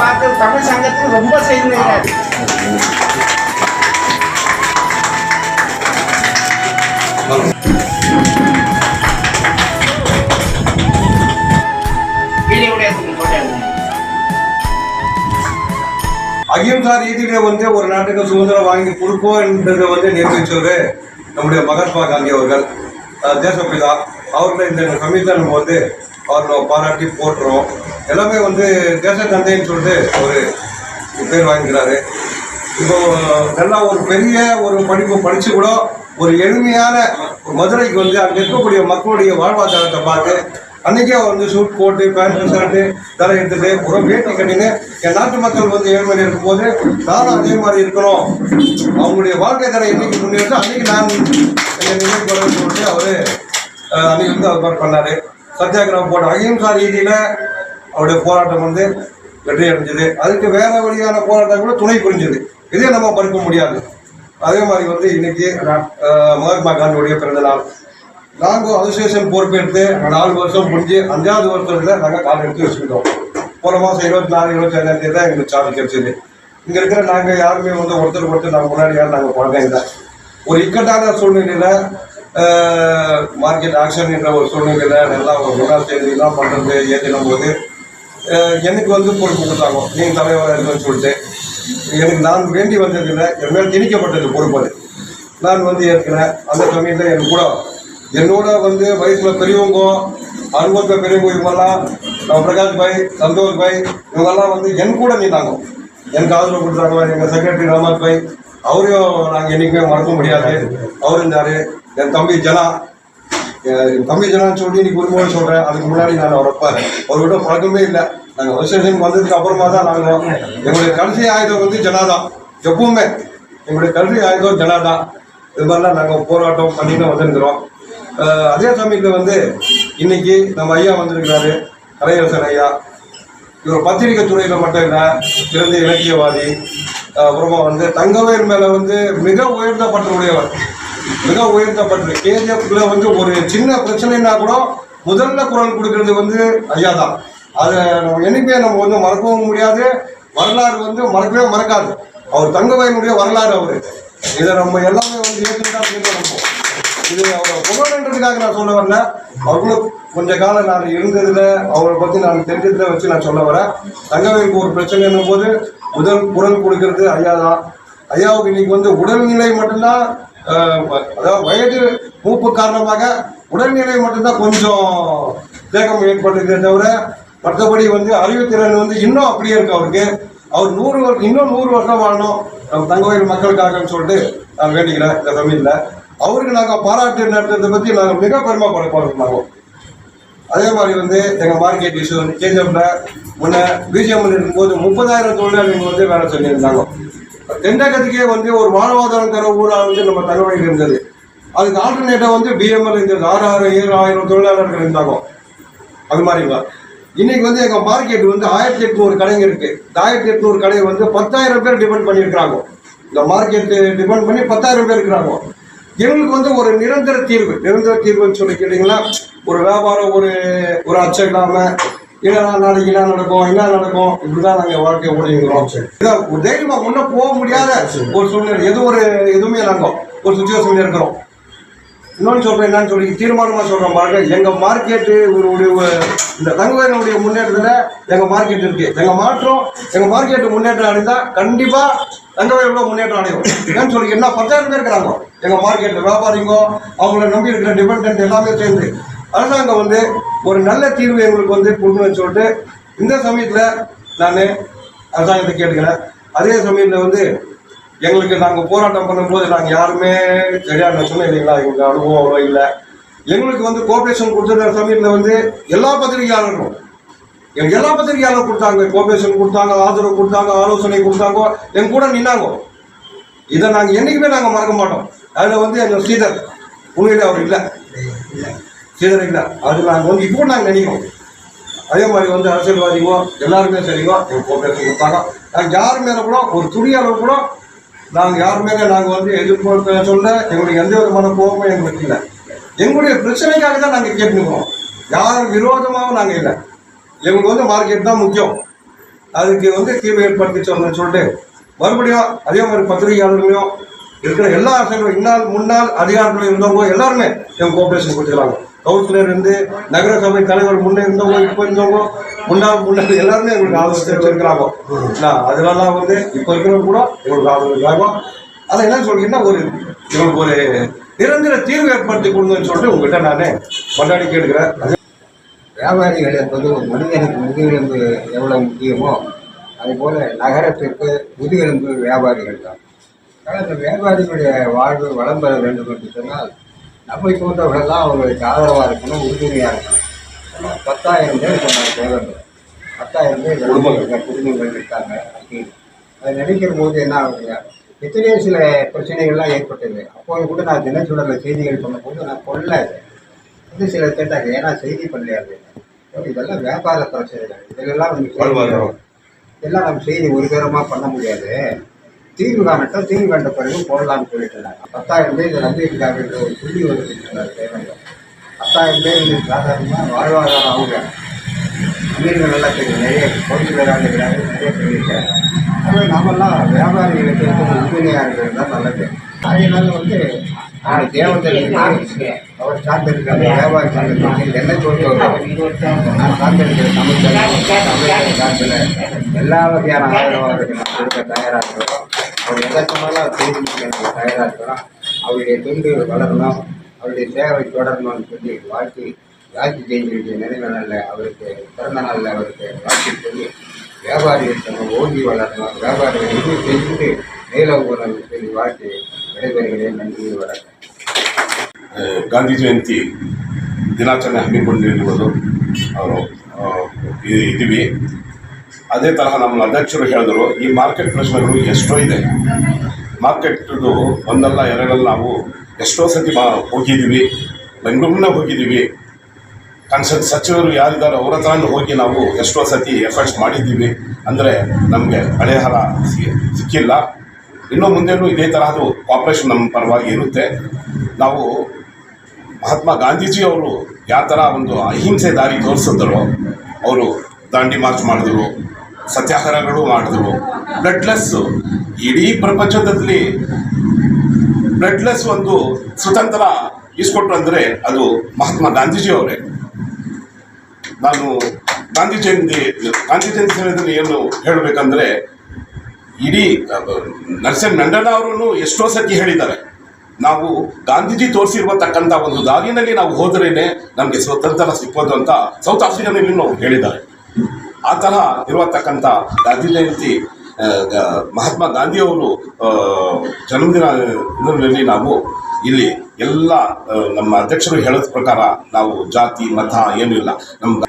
பார்த்து தமிழ் சங்கத்துக்கு ரொம்ப போட்டாங்க அகிம்சா ரீதியில வந்து ஒரு நாட்டுக்கு சுதந்திரம் வாங்கி கொடுப்போம் என்றதை வந்து நிரூபிச்சவர் நம்முடைய மகாத்மா காந்தி அவர்கள். தேசப்பிதா அவர்களை இந்த சமயத்தில் நம்ம வந்து அவர்களை பாராட்டி போட்டுறோம் எல்லாமே வந்து தேச தந்தைன்னு சொல்லிட்டு ஒரு பேர் வாங்கிக்கிறாரு. இப்போ நல்லா ஒரு பெரிய ஒரு படிப்பு படிச்சு கூட ஒரு எளிமையான மதுரைக்கு வந்து அங்கே இருக்கக்கூடிய மக்களுடைய வாழ்வாதாரத்தை பார்த்து அன்னைக்கே அவர் வந்து சூட் போட்டு பேண்ட் ஷர்ட்டு தலை எடுத்துட்டு ஒரு வேட்டி கட்டின்னு என் நாட்டு மக்கள் வந்து ஏழ்மையில் இருக்கும்போது நானும் அதே மாதிரி இருக்கணும். அவங்களுடைய வாழ்க்கை தரம் என்னைக்கு முன்னேற்று அன்னைக்கு நான் என்னை நினைவு சொல்லிட்டு அவரு அஹ், அன்னைக்கு வந்து அவர் மாதிரி பண்ணாரு. சத்தியாகிரகம் போட்ட அகிம்சா ரீதியில அவருடைய போராட்டம் வந்து வெற்றி அடைஞ்சது அதுக்கு வேற வழியான போராட்டம் கூட துணை புரிஞ்சது. இதே நம்ம பறிக்க முடியாது. அதே மாதிரி வந்து இன்னைக்கு மகாத்மா காந்தியுடைய பிறந்த நாள். நாங்கள் அசோசியேஷன் பொறுப்பேற்று நாலு வருஷம் முடிஞ்சு அஞ்சாவது வருஷத்துல நாங்கள் கால் எடுத்து வச்சுக்கிட்டோம். போன மாதம் இருபத்தி நாலு இருபத்தி அஞ்சாம் தேதி தான் எங்களுக்கு சார்ஜ் கிடைச்சது. இங்கே இருக்கிற நாங்கள் யாருமே வந்து ஒருத்தர் ஒருத்தர் நாங்கள் முன்னாடி யாரும் நாங்கள் குழந்தைங்க இல்லை. ஒரு இக்கட்டான சூழ்நிலையில மார்க்கெட் ஆக்ஷன் என்ற ஒரு சூழ்நிலையில நல்லா ஒரு குணா செய்திலாம் பண்ணுறது ஏற்றினும் போது எனக்கு வந்து பொறுப்பு கொடுத்தாங்க நீங்கள் தலைவராக இருக்குன்னு சொல்லிட்டு. எனக்கு நான் வேண்டி வந்ததில்லை என் மேல் திணிக்கப்பட்டது பொறுப்பு அது நான் வந்து ஏற்கிறேன். அந்த சமயத்தில் என் கூட என்னோட வந்து வயசில் பெரியவங்க அனுபவத்தில் பெரியவங்க இவங்கெல்லாம் நம்ம பிரகாஷ் பாய் சந்தோஷ் பாய் இவங்கெல்லாம் வந்து என் கூட நின்னாங்க. என் ஆதரவு கொடுத்தாங்க. எங்கள் செக்ரட்டரி ராமத் பாய் அவரையும் நாங்கள் என்றைக்குமே மறக்க முடியாது. அவர் இருந்தார் என் தம்பி ஜனா. தம்பி ஜனான்னு சொல்லி இன்னைக்கு உரிமையோடு சொல்கிறேன் அதுக்கு முன்னாடி நான் அவரப்ப அவர்கிட்ட பழக்கமே இல்லை. நாங்கள் வருஷன் வந்ததுக்கு அப்புறமா தான் நாங்கள் எங்களுடைய கடைசி ஆயுதம் வந்து ஜனாதான் எப்பவுமே எங்களுடைய கல்வி ஆயுதம் ஜனாதான் இது மாதிரிலாம் நாங்கள் போராட்டம் பண்ணிட்டு வந்திருக்கிறோம். அதே சமயத்தில் வந்து இன்னைக்கு நம்ம ஐயா வந்திருக்கிறாரு. கலையரசன் ஐயா. இவர் பத்திரிகை துறையில் மட்டும் இல்லை சிறந்த இலக்கியவாதி. அப்புறமா வந்து தங்கவேல் மேலே வந்து மிக உயர்ந்த பற்று உடையவர். மிக உயர்ந்த பற்று கேஜிஎஃப்ல வந்து ஒரு சின்ன பிரச்சனைனா கூட முதல்ல குரல் கொடுக்கறது வந்து ஐயா தான். அதை நம்ம என்னைக்குமே நம்ம வந்து மறக்கவும் முடியாது. வரலாறு வந்து மறக்கவே மறக்காது. அவர் தங்கவேலுடைய வரலாறு அவரு. இதை நம்ம எல்லாமே வந்து ஏற்றுக்கிட்டா நம்ம இது அவரை புகழ்ன்றதுக்காக நான் சொல்ல வரல. அவர்களும் கொஞ்ச காலம் நான் இருந்ததில் அவரை பற்றி நான் தெரிஞ்சதில் வச்சு நான் சொல்ல வரேன். தங்கவேலுக்கு ஒரு பிரச்சனைன்னும் போது முதல் குரல் கொடுக்கறது ஐயா தான். ஐயாவுக்கு இன்னைக்கு வந்து உடல்நிலை மட்டும்தான் அதாவது வயது மூப்பு காரணமாக உடல்நிலை மட்டும்தான் கொஞ்சம் தேக்கம் ஏற்பட்டதே தவிர மற்றபடி வந்து அறிவுத்திறன் வந்து இன்னும் அப்படியே இருக்கு அவருக்கு. அவர் நூறு வருஷம் இன்னும் நூறு வருஷம் வாழணும். நம்ம மக்களுக்காகன்னு சொல்லிட்டு நான் வேண்டிக்கிறேன் இந்த தமிழில். அவருக்கு நாங்கள் பாராட்டு நடத்துறதை பற்றி நாங்கள் மிக பெருமைப்படுறோம் நாங்கள் அதே மாதிரி வந்து எங்கள் மார்க்கெட் இஷ்யூ வந்து கேஜிஎஃப்ல முன்ன பிஜிஎம்ல இருக்கும்போது முப்பதாயிரம் தொழிலாளிகள் வந்து வேலை சொல்லியிருந்தாங்க தென்னகத்துக்கே வந்து ஒரு வாழ்வாதாரம் தர ஊராக வந்து நம்ம தகவல் இருந்தது. அதுக்கு ஆல்டர்னேட்டாக வந்து பிஎம்எல் இருந்தது. ஆறாயிரம் ஏழு ஆயிரம் தொழிலாளர்கள் இருந்தாங்க. அது மாதிரிங்களா இன்னைக்கு வந்து எங்க மார்க்கெட் வந்து ஆயிரத்தி எட்நூறு கடைங்க இருக்கு. ஆயிரத்தி எட்நூறு கடை வந்து பத்தாயிரம் பேர் டிபெண்ட் பண்ணியிருக்கிறாங்க. இந்த மார்க்கெட் டிபெண்ட் பண்ணி பத்தாயிரம் பேர் இருக்கிறாங்க. எங்களுக்கு வந்து ஒரு நிரந்தர தீர்வு. நிரந்தர தீர்வுன்னு சொல்லி கேட்டீங்கன்னா ஒரு வியாபாரம் ஒரு ஒரு அச்சம் இல்லாமல் இல்லைனா நாளைக்கு என்ன நடக்கும் என்ன நடக்கும்? இப்படிதான் நாங்க வாழ்க்கை ஓடிக்கிறோம் இதான் ஒரு தைரியமா முன்ன போக முடியாத ஒரு சூழ்நிலை. எது ஒரு எதுவுமே நாங்கள் ஒரு சுச்சுவேஷன்ல இருக்கிறோம். இன்னொன்று சொல்றேன் என்னன்னு சொல்லி தீர்மானமா சொல்றேன் பாருங்க. எங்க மார்க்கெட்டு ஒரு இந்த தங்கவேலுடைய முன்னேற்றத்துல எங்க மார்க்கெட் இருக்கு. எங்க மாற்றம் எங்க மார்க்கெட் முன்னேற்றம் அடைந்தா கண்டிப்பா தங்கவேலோட முன்னேற்றம் அடையும். ஏன்னு சொல்லி என்ன பத்தாயிரம் பேர் இருக்கிறாங்க? எங்க மார்க்கெட்ல வியாபாரிங்க அவங்கள நம்பி இருக்கிற டிபெண்ட் எல்லாமே சேர்ந்து அரசாங்கம் வந்து ஒரு நல்ல தீர்வு எங்களுக்கு வந்து கொடுக்கணும்னு சொல்லிட்டு இந்த சமயத்தில் நான் அரசாங்கத்தை கேட்டுக்கிறேன். அதே சமயத்தில் வந்து எங்களுக்கு நாங்கள் போராட்டம் பண்ணும்போது நாங்கள் யாருமே சரியான சொன்னோம் இல்லைங்களா? எங்களுக்கு அனுபவம் அவ்வளோ இல்லை. எங்களுக்கு வந்து கோஆப்ரேஷன் கொடுத்த சமயத்தில் வந்து எல்லா பத்திரிகையாளர்களும் எனக்கு எல்லா பத்திரிகையாளரும் கொடுத்தாங்க. கோஆப்ரேஷன் கொடுத்தாங்க ஆதரவு கொடுத்தாங்க ஆலோசனை கொடுத்தாங்க எங்க கூட நின்னாங்க. இதை நாங்கள் என்றைக்குமே நாங்கள் மறக்க மாட்டோம். அதில் வந்து எங்கள் ஸ்ரீதர் உண்மையிலே அவர் இல்லை. ஸ்ரீதர் அது நாங்கள் வந்து இப்போ நாங்கள் நினைக்கிறோம். அதே மாதிரி வந்து அரசியல்வாதிகோ எல்லாருமே சரிவோ? எங்கள் கோஆபரேஷன் கொடுத்தாங்க நாங்கள் யார் மேலே கூட ஒரு துணி அளவு கூட நாங்கள் யார் மேலே நாங்கள் வந்து எதிர்ப்பு சொல்ல எங்களுக்கு எந்த விதமான கோபமும் எங்களுக்கு இல்லை. எங்களுடைய பிரச்சனைக்காக தான் நாங்கள் கேட்டுக்கிறோம். யார் விரோதமாகவும் நாங்கள் இல்லை. எங்களுக்கு வந்து மார்க்கெட் தான் முக்கியம். அதுக்கு வந்து தீர்வு ஏற்படுத்தி சொல்லணும்னு சொல்லிட்டு மறுபடியும் அதே மாதிரி பத்திரிகையாளர்களையும் இருக்கிற எல்லா அரசியலும் இன்னால் முன்னாள் அதிகாரங்களும் இருந்தவங்க எல்லாருமே எங்கள் கோஆபரேஷன் கொடுத்துக்கிறாங்க. கவுன்சிலர் இருந்து நகர சபை தலைவர் முன்னே இருந்தவங்க இப்போ இருந்தவங்க முன்னாள் முன்னாள் எல்லாருமே எங்களுக்கு ஆதரவு தெரிவிச்சிருக்கிறாங்க அதெல்லாம் வந்து இப்போ இருக்கிறவங்க கூட எங்களுக்கு ஆதரவு இருக்காங்க அதை என்ன சொல்றீங்கன்னா ஒரு எங்களுக்கு ஒரு நிரந்தர தீர்வு ஏற்படுத்தி கொடுங்கன்னு சொல்லிட்டு உங்ககிட்ட நான் கொண்டாடி கேட்கிறேன் அது வியாபாரிகள் என்பது ஒரு மனிதனுக்கு முதுகெலும்பு எவ்வளவு முக்கியமோ அதுபோல நகரத்திற்கு முதுகெலும்பு வியாபாரிகள் தான். ஆனால் இந்த வியாபாரிகளுடைய வாழ்வு வளம் பெற வேண்டும் என்று சொன்னால் நம்மை போன்றவர்கள்லாம் அவர்களுக்கு ஆதரவாக இருக்கணும் உறுதுணையாக இருக்கணும். பத்தாயிரம் பேர் சொன்னாங்க தேவைப்படுது பத்தாயிரம் பேர் குடும்பங்கள். குடும்பங்கள் இருக்காங்க. அப்படின்னு அதை நினைக்கிற போது என்ன ஆகுதுங்க எத்தனையோ சில பிரச்சனைகள்லாம் ஏற்பட்டது. அப்போது கூட நான் தினச்சுடரில் செய்திகள் பண்ணும்போது நான் கொள்ள வந்து சில கேட்டாங்க ஏன்னா செய்தி பண்ணலையாது இதெல்லாம் வியாபார பிரச்சனைகள். இதெல்லாம் நம்ம. இதெல்லாம் நம்ம செய்தி ஒரு தரமாக பண்ண முடியாது. தீர்வு காணட்டும் தீர்வு கண்ட பிறகு போடலாம்னு சொல்லிட்டு இருந்தாங்க பத்தாயிரம் பேர் இதை நம்பியிருக்காங்க என்ற ஒரு புள்ளி வருது தேவையில்லை பத்தாயிரம் பேர் இது சாதாரணமாக வாழ்வாதாரம் அவங்க. அமீர்கள் நல்லா தெரியும் நிறைய பொருள் விளையாண்டுக்கிறாங்க நிறைய பண்ணியிருக்காங்க. அதுவே நாமெல்லாம் வியாபாரிகளுக்கு உண்மையாக இருக்கிறது தான் நல்லது. அதனால வந்து நான் தேவத்தை அவர் சார்ந்திருக்கிற வியாபாரி சங்கத்தில் என்ன சொல்லி நான் சார்ந்திருக்கிற தமிழ் தமிழ் சார்பில் எல்லா வகையான ஆதரவாக நான் கொடுக்க தயாராக இருக்கிறோம். அவர் எதை சொன்னாலும் செய்தி எனக்கு தயாராக இருக்கிறோம் அவருடைய தொண்டு வளரணும் அவருடைய சேவை தொடரணும்னு சொல்லி வாழ்த்தி ராஜி ஜெயந்தியுடைய நினைவு நாளில் அவருக்கு பிறந்த நாளில் அவருக்கு வாழ்த்து சொல்லி வியாபாரிகள் சங்கம் ஓங்கி வளரணும் வியாபாரிகள் இது செஞ்சுட்டு மேலோகணும் சொல்லி வாழ்த்து விடைபெறுகிறேன் நன்றி வணக்கம் ಗಾಂಧಿ ಜಯಂತಿ ದಿನಾಚರಣೆ ಹಮ್ಮಿಕೊಂಡಿರುವುದು ಅವರು ಆ, ಇ- ಇದ್ದೀವಿ ಅದೇ ತರಹ ನಮ್ಮ ಅಧ್ಯಕ್ಷರು ಹೇಳಿದ್ರು, ಈ ಮಾರ್ಕೆಟ್ ಪ್ರಶ್ನೆಗಳು ಎಷ್ಟೋ ಇದೆ. ಮಾರ್ಕೆಟ್ದು ಒಂದಲ್ಲ ಎರಡಲ್ಲ ನಾವು ಎಷ್ಟೋ ಸತಿ ಮಾ ಹೋಗಿದ್ದೀವಿ, ಬೆಂಗಳೂರಿನ ಹೋಗಿದ್ದೀವಿ. ಕನ್ಸಲ್ಟ್ ಸಚಿವರು ಯಾರಿದ್ದಾರೆ ಅವರ ಹತ್ರನೂ ಹೋಗಿ ನಾವು ಎಷ್ಟೋ ಸತಿ ಎಫರ್ಟ್ಸ್ ಮಾಡಿದ್ದೀವಿ. ಅಂದರೆ ನಮಗೆ ಹಳೆಹರ ಸಿಕ್ಕಿಲ್ಲ. ಇನ್ನು ಮುಂದೆನೂ ಇದೇ ತರಹದು ಕಾಪ್ರೇಷನ್ ನಮ್ಮ ಪರವಾಗಿ ಇರುತ್ತೆ. ನಾವು ಮಹಾತ್ಮ ಗಾಂಧೀಜಿ ಅವರು ಯಾವ ಥರ ಒಂದು ಅಹಿಂಸೆ ದಾರಿ ತೋರಿಸಿದ್ರು, ಅವರು ದಾಂಡಿ ಮಾರ್ಚ್ ಮಾಡಿದ್ರು. ಸತ್ಯಾಗ್ರಹಗಳು ಮಾಡಿದ್ರು. ಬ್ಲಡ್ಲೆಸ್ ಇಡೀ ಪ್ರಪಂಚದಲ್ಲಿ ಬ್ಲಡ್ಲೆಸ್ ಒಂದು ಸ್ವತಂತ್ರ ಇಸ್ಕೊಟ್ರು ಅಂದರೆ ಅದು ಮಹಾತ್ಮ ಗಾಂಧೀಜಿ ಅವರೇ ನಾನು ಗಾಂಧಿ ಜಯಂತಿ ಗಾಂಧಿ ಜಯಂತಿ ಸಮಯದಲ್ಲಿ ಏನು ಹೇಳಬೇಕಂದ್ರೆ, ಇಡೀ ನರಸಿಂಹ ಮಂಡಲ ಅವರು ಎಷ್ಟೋ ಸತಿ ಹೇಳಿದ್ದಾರೆ. ನಾವು ಗಾಂಧೀಜಿ ತೋರಿಸಿರುವತಕ್ಕಂಥ ಒಂದು ದಾರಿನಲ್ಲಿ ನಾವು ಹೋದ್ರೇನೆ ನಮಗೆ ಸ್ವತಂತ್ರ ಸಿಕ್ಕೋದು ಅಂತ ಸೌತ್ ಆಫ್ರಿಕಾನಲ್ಲಿ ನಾವು ಹೇಳಿದ್ದಾರೆ. ಆ ಥರ ಇರುವತಕ್ಕಂಥ ಗಾಂಧಿ ಜಯಂತಿ ಮಹಾತ್ಮ ಗಾಂಧಿಯವರು ಜನ್ಮದಿನದಲ್ಲಿ ನಾವು ಇಲ್ಲಿ ಎಲ್ಲ ನಮ್ಮ ಅಧ್ಯಕ್ಷರು ಹೇಳೋದ ಪ್ರಕಾರ ನಾವು ಜಾತಿ, ಮತ ಏನೂ ಇಲ್ಲ. ನಮ್ಮ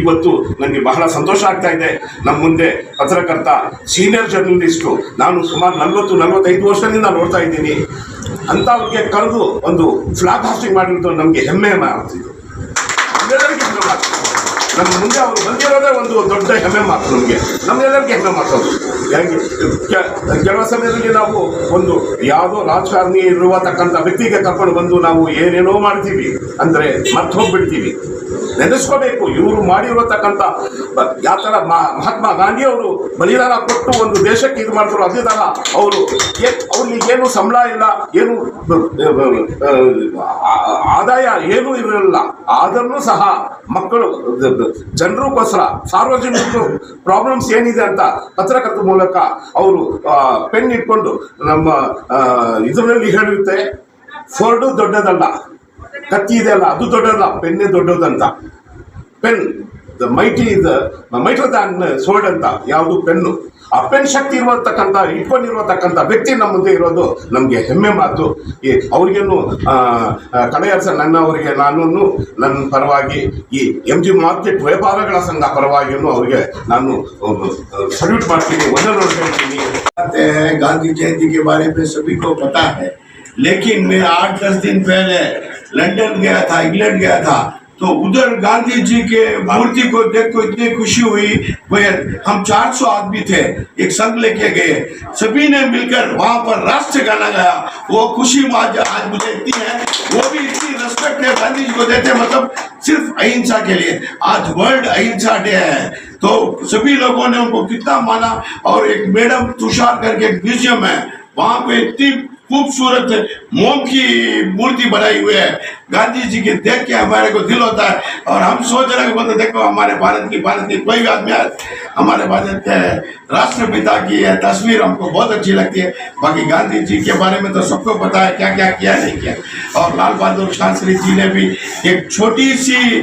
ಇವತ್ತು ನನಗೆ ಬಹಳ ಸಂತೋಷ ಆಗ್ತಾ ಇದೆ. ನಮ್ಮ ಮುಂದೆ ಪತ್ರಕರ್ತ, ಸೀನಿಯರ್ ಜರ್ನಲಿಸ್ಟು, ನಾನು ಸುಮಾರು ನಲ್ವತ್ತು, ನಲವತ್ತೈದು ವರ್ಷದಿಂದ ನೋಡ್ತಾ ಇದ್ದೀನಿ. ಅಂಥವ್ರಿಗೆ ಕರೆದು ಒಂದು ಫ್ಲಾಗ್ ಹಾಸ್ಟಿಂಗ್ ಮಾಡಿರೋದು ನಮಗೆ ಹೆಮ್ಮೆ ಮಾಡ್ತಿದ್ರು ನಮ್ಮ ಮುಂದೆ ಅವರು ಬಂದಿರೋದೇ ಒಂದು ದೊಡ್ಡ ಹೆಮ್ಮೆ ಮಾತು ನಮಗೆ. ನಮ್ಮೆಲ್ಲರಿಗೆ ಹೆಮ್ಮೆ ಮಾತೋದು ಹೆಂಗೆ ಕೆಲವು ಸಮಯದಲ್ಲಿ ನಾವು ಒಂದು ಯಾವುದೋ ರಾಜಕಾರಣಿ ಇರುವತಕ್ಕಂಥ ವ್ಯಕ್ತಿಗೆ ಕರ್ಕೊಂಡು ಬಂದು ನಾವು ಏನೇನೋ ಮಾಡ್ತೀವಿ, ಅಂದರೆ ಮರ್ತು ಹೋಗ್ಬಿಡ್ತೀವಿ. ನೆನೆಸ್ಕೋಬೇಕು. ಇವರು ಮಾಡಿರತಕ್ಕಂಥ ಯಾವ ಥರ ಮಹಾತ್ಮ ಗಾಂಧಿ ಅವರು ಬಲಿದಾನ ಕೊಟ್ಟು ಒಂದು ದೇಶಕ್ಕೆ ಇದು ಮಾಡ್ತಾರೋ ಅದೇ ಥರ ಅವರು ಅವ್ರಿಗೆ ಏನು ಸಂಬಳ ಇಲ್ಲ, ಏನು ಆದಾಯ ಏನೂ ಇರಲಿಲ್ಲ. ಆದರೂ ಸಹ ಮಕ್ಕಳು ಜನರಿಗೋಸ್ಕರ ಸಾರ್ವಜನಿಕರು ಪ್ರಾಬ್ಲಮ್ಸ್ ಏನಿದೆ ಅಂತ ಪತ್ರಕರ್ತರ ಮೂಲಕ ಅವರು ಪೆನ್ ಇಟ್ಕೊಂಡು ನಮ್ಮ ಇದರಲ್ಲಿ ಹೇಳುತ್ತೆ, ಫೋರ್ಡು ದೊಡ್ಡದಲ್ಲ, ಕತ್ತಿ ಇದೆ ಅಲ್ಲ, ಅದು ದೊಡ್ಡದಲ್ಲ, ಪೆನ್ನೇ ದೊಡ್ಡದಂತ. Pen, the mighty the mightier than sword ಅಂತ, ಯಾವುದು ಪೆನ್ನು ಅಪ್ಪನ ಶಕ್ತಿ ಇರುವತಕ್ಕಂಥ ಇಟ್ಕೊಂಡಿರುವತಕ್ಕಂಥ ವ್ಯಕ್ತಿ ನಮ್ಮ ಮುಂದೆ ಇರೋದು ನಮಗೆ ಹೆಮ್ಮೆ ಮಾತು ಈ ಅವ್ರಿಗೇನು ಆ, ಆ, ಕಡೆಯರ್ಸ ನನ್ನ ಅವರಿಗೆ ನಾನು ನನ್ನ ಪರವಾಗಿ ಈ ಎಂ ಜಿ ಮಾರ್ಕೆಟ್ ವ್ಯಾಪಾರಗಳ ಸಂಘ ಪರವಾಗಿಯೂ ಅವರಿಗೆ ನಾನು ಸಲ್ಯೂಟ್ ಮಾಡ್ತೀನಿ ವಂದನೆ ಹೇಳ್ತೀನಿ बताते हैं गांधी जयंती के बारे में सभी को पता है लेकिन मैं आठ दस दिन पहले लंदन गया था इंग्लैंड गया था तो उधर गांधी जी के मूर्ति को देख को इतनी खुशी हुई, वह हम 400 आदमी थे, एक संघ लेके गए। सभी ने मिलकर वहाँ पर राष्ट्र गाना गाया। वो खुशी आज मुझे इतनी है, वो भी इतनी रेस्पेक्ट है, गांधी जी को देते मतलब सिर्फ़ अहिंसा के लिए। आज वर्ल्ड अहिंसा डे है। तो सभी लोगों ने उनको कितना माना, और एक मैडम तुषार करके म्यूज़ियम है। वहाँ पे इतनी खूबसूरत मोम की मूर्ति बनाई हुई है। गांधी जी के देख के हमारे को दिल होता है और हम सोच रहे हैं बोलते देखो हमारे भारत की भारत की कोई भी आदमी हमारे भारत के राष्ट्रपिता की है तस्वीर हमको बहुत अच्छी लगती है। बाकी गांधी जी के बारे में तो सबको पता है क्या क्या किया नहीं किया। और लाल बहादुर शास्त्री जी ने भी एक छोटी सी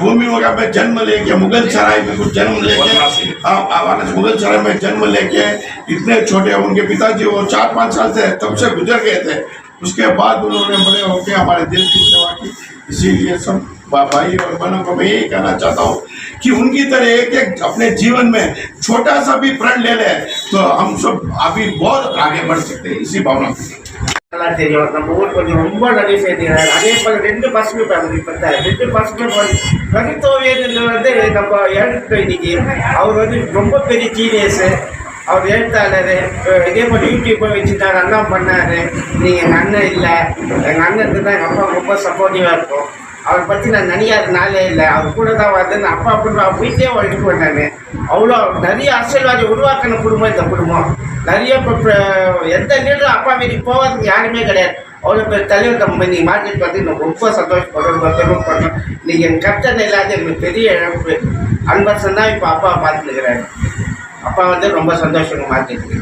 भूमि वगैरह में जन्म लेके मुगल सराय में कुछ जन्म लेके मुगल सराय में जन्म लेके इतने छोटे उनके पिताजी वो चार पाँच साल से तब से गुजर गए थे। उसके बाद उन्होंने बड़े होके हमारे देश की सेवा की इसीलिए सब भा- भाई और बहनों को मैं यही कहना चाहता हूँ कि उनकी तरह एक एक अपने जीवन में छोटा सा भी प्रण ले ले तो हम सब अभी बहुत आगे बढ़ सकते हैं इसी भावना से நல்லா தெரியும் நம்ம ஊர் கொஞ்சம் ரொம்ப நிறைய செய்திருக்காரு அதே போல ரெண்டு பசங்க ஃபேமிலி பார்த்தா ரெண்டு பசங்க கவித்தோவியர் வந்து நம்ம எழுத்து இன்னைக்கு அவர் வந்து ரொம்ப பெரிய ஜீனியஸு அவர் எழுத்தாளர். இதே போல் யூடியூப்பை வச்சுட்டாரு அண்ணா பண்ணார். நீங்கள் எங்கள் அண்ணன் இல்லை. எங்கள் அண்ணனுக்கு தான் எங்கள் அப்பா ரொம்ப சப்போர்ட்டிவாக இருக்கும். அவரை பற்றி நான் நினையாத நாளே இல்லை. அவர் கூட தான் வந்து நான் அப்பா அப்படி நான் வீட்லேயே வழிட்டு போட்டாங்க அவ்வளோ நிறைய அரசியல்வாதி உருவாக்கின குடும்பம் இந்த குடும்பம். நிறைய இப்போ எந்த லீடரும் அப்பா வீட்டுக்கு போகிறதுக்கு யாருமே கிடையாது. அவ்வளோ பேர் தலைவர் கம்பெனி மார்க்கெட் பார்த்து நான் ரொம்ப சந்தோஷப்படுறோம் ரொம்ப பெருமைப்படுறோம். இன்னைக்கு என் கட்டணம் இல்லாத எங்களுக்கு பெரிய இழப்பு. அன்பரசன் தான் இப்போ அப்பா பார்த்துருக்கிறாரு அப்பா வந்து ரொம்ப சந்தோஷமாக இருக்குது